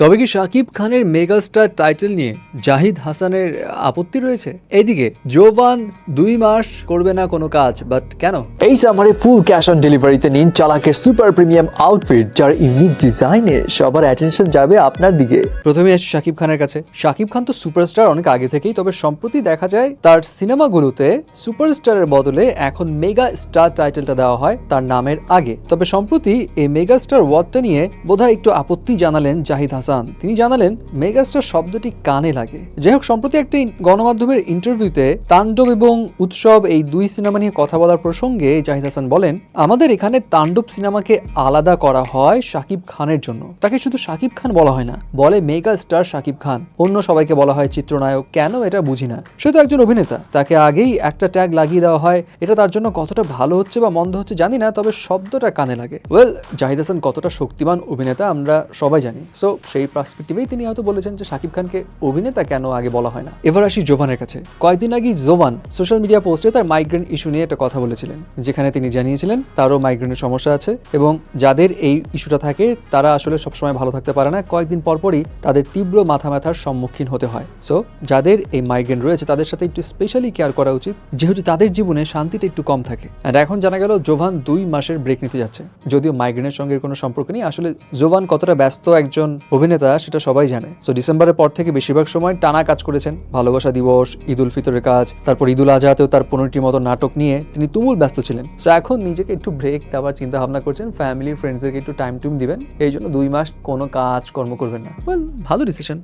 তবে কি শাকিব খানের মেগাস্টার টাইটেল নিয়ে জাহিদ হাসানের আপত্তি রয়েছে? এইদিকে জোভান দুই মাস করবে না কোনো কাজ বাট কেন? এই সামারে ফুল ক্যাশ অন ডেলিভারিতে নিন চালাকের সুপার প্রিমিয়াম আউটফিট যার ইউনিক ডিজাইনে সবার অ্যাটেনশন যাবে আপনার দিকে। প্রথমে আসি শাকিব খানের কাছে। শাকিব খান তো সুপারস্টার অনেক আগে থেকেই তবে সম্প্রতি দেখা যায় তার সিনেমাগুলোতে সুপারস্টারের বদলে এখন মেগা স্টার টাইটেলটা দেওয়া হয় তার নামের আগে। তবে সম্প্রতি এই মেগা স্টার ওয়ার্ডটা নিয়ে বোধহয় একটু আপত্তি জানালেন জাহিদ হাসান। তিনি জানালেন মেগা স্টার শব্দটি কানে লাগে। যাই হোক সম্প্রতি একটি গণমাধ্যমের ইন্টারভিউতে তাণ্ডব এবং উৎসব এই দুই সিনেমা নিয়ে কথা বলার প্রসঙ্গে জাহিদ হাসান বলেন, আমাদের এখানে তাণ্ডব সিনেমাকে আলাদা করা হয় শাকিব খানের জন্য। তাকে শুধু শাকিব খান বলা হয় না, বলে মেগা স্টার শাকিব খান। অন্য সবাইকে বলা হয় চিত্রনায়ক, কেন এটা বুঝি না? সে তো একজন অভিনেতা, তাকে আগেই একটা ট্যাগ লাগিয়ে দেওয়া হয়, এটা তার জন্য কতটা ভালো হচ্ছে বা মন্দ হচ্ছে জানি না, তবে শব্দটা কানে লাগে। ওয়েল জাহিদ হাসান কতটা শক্তিমান অভিনেতা আমরা সবাই জানি। সো সেই পার্সপেক্টিভেই তিনি হয়তো বলেছেন যে শাকিব খানকে অভিনেতা কেন আগে বলা হয় না। এবার আসি জোভানের কাছে। কয়েকদিন আগে জোভান সোশ্যাল মিডিয়া পোস্টে তার মাইগ্রেন ইস্যু নিয়ে একটা কথা বলেছিলেন, যেখানে তিনি জানিয়েছিলেন তারও মাইগ্রেনের সমস্যা আছে এবং যাদের এই ইস্যুটা থাকে, তারা আসলে সবসময় ভালো থাকতে পারে না। কয়েকদিন পরপরই তাদের তীব্র মাথা ব্যথার সম্মুখীন হতে হয়। সো যাদের এই মাইগ্রেন রয়েছে, তাদের সাথে একটু স্পেশালি কেয়ার করা উচিত, যেহেতু তাদের জীবনে শান্তিটা একটু কম থাকে। অ্যান্ড এখন জানা গেল জোভান দুই মাসের ব্রেক নিতে যাচ্ছে। যদিও মাইগ্রেনের সঙ্গে কোনো সম্পর্ক নেই, আসলে জোভান কতটা ব্যস্ত একজন অভিনেতা সেটা সবাই জানে। সো ডিসেম্বরের পর থেকে বেশিরভাগ সময় টানা কাজ করেছেন। ভালোবাসা দিবস ঈদ উল ফিতরের কাজ, তারপর ঈদ উল আজহাতেও তার পনেরোটির মতো নাটক নিয়ে তিনি তুমুল ব্যস্ত ছিলেন। সো এখন নিজেকে একটু ব্রেক দেওয়ার চিন্তা ভাবনা করছেন। ফ্যামিলি ফ্রেন্ডসদেরকে একটু টাইম টুম দিবেন। এই জন্য দুই মাস কোনো কাজ, কর্ম করবেন না। ভালো ডিসিশন